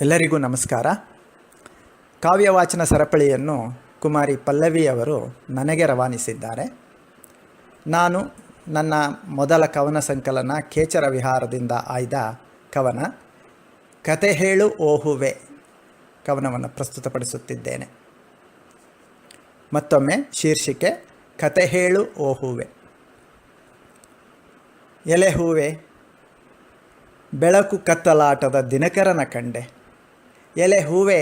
ಎಲ್ಲರಿಗೂ ನಮಸ್ಕಾರ. ಕಾವ್ಯವಾಚನ ಸರಪಳಿಯನ್ನು ಕುಮಾರಿ ಪಲ್ಲವಿ ಅವರು ನನಗೆ ರವಾನಿಸಿದ್ದಾರೆ. ನಾನು ನನ್ನ ಮೊದಲ ಕವನ ಸಂಕಲನ ಕೇಚರ ವಿಹಾರದಿಂದ ಆಯ್ದ ಕವನ, ಕತೆ ಹೇಳು ಓಹುವೆ ಕವನವನ್ನು ಪ್ರಸ್ತುತಪಡಿಸುತ್ತಿದ್ದೇನೆ. ಮತ್ತೊಮ್ಮೆ ಶೀರ್ಷಿಕೆ, ಕತೆ ಹೇಳು ಓಹುವೆ ಎಲೆ ಹೂವೆ, ಬೆಳಕು ಕತ್ತಲಾಟದ ದಿನಕರನ ಕಂಡೆ ಎಲೆ ಹೂವೆ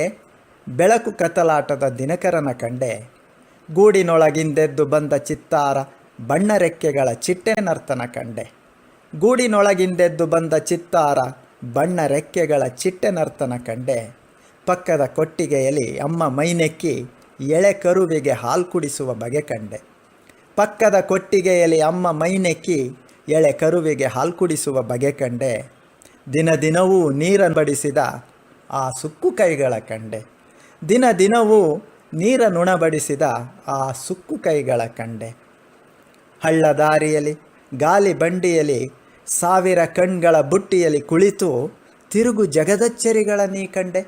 ಬೆಳಕು ಕತಲಾಟದ ದಿನಕರನ ಕಂಡೆ, ಗೂಡಿನೊಳಗಿಂದೆದ್ದು ಬಂದ ಚಿತ್ತಾರ ಬಣ್ಣರೆಕ್ಕೆಗಳ ಚಿಟ್ಟೆ ನರ್ತನ ಕಂಡೆ, ಗೂಡಿನೊಳಗಿಂದೆದ್ದು ಬಂದ ಚಿತ್ತಾರ ಬಣ್ಣ ರೆಕ್ಕೆಗಳ ಚಿಟ್ಟೆ ನರ್ತನ ಕಂಡೆ, ಪಕ್ಕದ ಕೊಟ್ಟಿಗೆಯಲ್ಲಿ ಅಮ್ಮ ಮೈನೆಕ್ಕಿ ಎಳೆ ಕರುವಿಗೆ ಹಾಲು ಕುಡಿಸುವ ಬಗೆ ಕಂಡೆ, ಪಕ್ಕದ ಕೊಟ್ಟಿಗೆಯಲ್ಲಿ ಅಮ್ಮ ಮೈನೆಕ್ಕಿ ಎಳೆ ಕರುವಿಗೆ ಹಾಲು ಕುಡಿಸುವ ಬಗೆ ಕಂಡೆ ದಿನ ದಿನವೂ ನೀರನ್ನು ಬಡಿಸಿದ ಆ ಸುಕ್ಕು ಕೈಗಳ ಕಂಡೆ. ದಿನ ದಿನವೂ ನೀರ ನುಣಬಡಿಸಿದ ಆ ಸುಕ್ಕು ಕೈಗಳ ಕಂಡೆ. ಹಳ್ಳ ದಾರಿಯಲ್ಲಿ, ಗಾಲಿ ಬಂಡಿಯಲ್ಲಿ, ಸಾವಿರ ಕಣ್ಗಳ ಬುಟ್ಟಿಯಲ್ಲಿ ಕುಳಿತು ತಿರುಗು ಜಗದಚ್ಚರಿಗಳ ನೀ ಕಂಡೆ.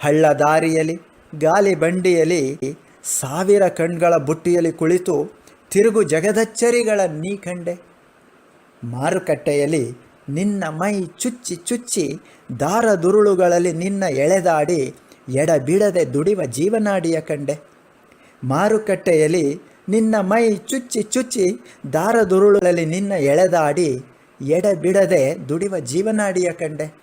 ಹಳ್ಳ ದಾರಿಯಲ್ಲಿ, ಗಾಲಿ ಬಂಡಿಯಲ್ಲಿ, ಸಾವಿರ ಕಣ್ಗಳ ಬುಟ್ಟಿಯಲ್ಲಿ ಕುಳಿತು ತಿರುಗು ಜಗದಚ್ಚರಿಗಳ ನೀ ಕಂಡೆ. ಮಾರುಕಟ್ಟೆಯಲ್ಲಿ ನಿನ್ನ ಮೈ ಚುಚ್ಚಿ ಚುಚ್ಚಿ ದಾರದುರುಳುಗಳಲ್ಲಿ ನಿನ್ನ ಎಳೆದಾಡಿ ಎಡಬಿಡದೆ ದುಡಿವ ಜೀವನಾಡಿಯ ಕಂಡೆ. ಮಾರುಕಟ್ಟೆಯಲ್ಲಿ ನಿನ್ನ ಮೈ ಚುಚ್ಚಿ ಚುಚ್ಚಿ ದಾರದುರುಳುಗಳಲ್ಲಿ ನಿನ್ನ ಎಳೆದಾಡಿ ಎಡಬಿಡದೆ ದುಡಿವ ಜೀವನಾಡಿಯ ಕಂಡೆ.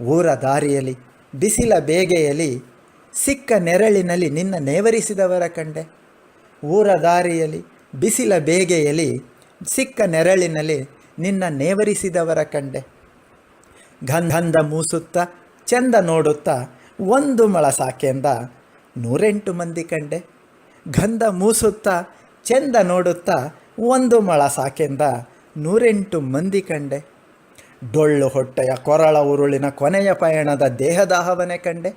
ಊರ ದಾರಿಯಲ್ಲಿ ಬಿಸಿಲ ಬೇಗೆಯಲ್ಲಿ, ಸಿಕ್ಕ ನೆರಳಿನಲ್ಲಿ ನಿನ್ನ ನೇವರಿಸಿದವರ ಕಂಡೆ. ಊರ ದಾರಿಯಲ್ಲಿ ಬಿಸಿಲ ಬೇಗೆಯಲ್ಲಿ, ಸಿಕ್ಕ ನೆರಳಿನಲ್ಲಿ ನಿನ್ನ ನೇವರಿಸಿದವರ ಕಂಡೆ. ಗಂಧಂದ ಮೂಸುತ್ತ, ಚಂದ ನೋಡುತ್ತಾ, ಒಂದು ಮಳ ಸಾಕೆಂದ ನೂರೆಂಟು ಮಂದಿ ಕಂಡೆ. ಗಂಧ ಮೂಸುತ್ತಾ, ಚೆಂದ ನೋಡುತ್ತಾ, ಒಂದು ಮಳ ಸಾಕೆಂದ ನೂರೆಂಟು ಮಂದಿ ಕಂಡೆ. ಡೊಳ್ಳು ಹೊಟ್ಟೆಯ ಕೊರಳ ಉರುಳಿನ ಕೊನೆಯ ಪಯಣದ ದೇಹದಾಹವನೆ ಕಂಡೆ.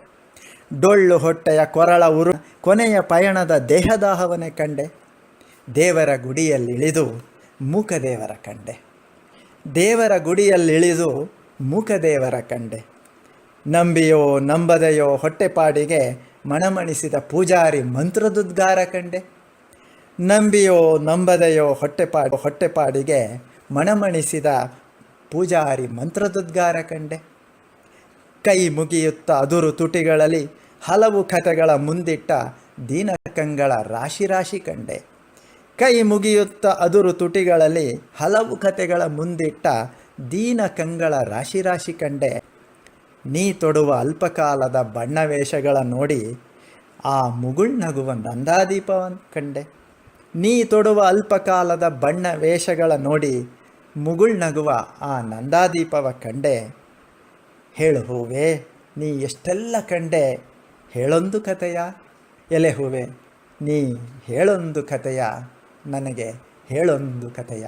ಡೊಳ್ಳು ಹೊಟ್ಟೆಯ ಕೊರಳ ಉರು, ಕೊನೆಯ ಪಯಣದ ದೇಹದಾಹವನೆ ಕಂಡೆ. ದೇವರ ಗುಡಿಯಲ್ಲಿಳಿದು ಮೂಕದೇವರ ಕಂಡೆ. ದೇವರ ಗುಡಿಯಲ್ಲಿಳಿದು ಮೂಕದೇವರ ಕಂಡೆ. ನಂಬಿಯೋ ನಂಬದೆಯೋ ಹೊಟ್ಟೆಪಾಡಿಗೆ ಮಣಮಣಿಸಿದ ಪೂಜಾರಿ ಮಂತ್ರದುದ್ಗಾರ ಕಂಡೆ. ನಂಬಿಯೋ ನಂಬದೆಯೋ ಹೊಟ್ಟೆಪಾಡು ಹೊಟ್ಟೆಪಾಡಿಗೆ ಮಣಮಣಿಸಿದ ಪೂಜಾರಿ ಮಂತ್ರದುದ್ಗಾರ ಕಂಡೆ. ಕೈ ಮುಗಿಯುತ್ತ ಅದುರು ತುಟಿಗಳಲ್ಲಿ ಹಲವು ಕಥೆಗಳ ಮುಂದಿಟ್ಟ ದೀನಕಂಗಳ ರಾಶಿ ರಾಶಿ ಕಂಡೆ. ಕೈ ಮುಗಿಯುತ್ತ ಅದುರು ತುಟಿಗಳಲ್ಲಿ ಹಲವು ಕಥೆಗಳ ಮುಂದಿಟ್ಟ ದೀನ ಕಂಗಳ ರಾಶಿ ರಾಶಿ ಕಂಡೆ. ನೀ ತೊಡುವ ಅಲ್ಪಕಾಲದ ಬಣ್ಣವೇಷಗಳ ನೋಡಿ ಆ ಮುಗುಳ್ ನಗುವ ನಂದಾದೀಪವನ್ನು ಕಂಡೆ. ನೀ ತೊಡುವ ಅಲ್ಪಕಾಲದ ಬಣ್ಣ ವೇಷಗಳ ನೋಡಿ ಮುಗುಳ್ ನಗುವ ಆ ನಂದಾದೀಪವ ಕಂಡೆ. ಹೇಳು ಹೂವೆ, ನೀ ಎಷ್ಟೆಲ್ಲ ಕಂಡೆ? ಹೇಳೊಂದು ಕಥೆಯ? ಎಲೆ ಹೂವೆ, ನೀ ಹೇಳೊಂದು ಕಥೆಯ? ನನಗೆ ಹೇಳೊಂದು ಕಥೆಯ.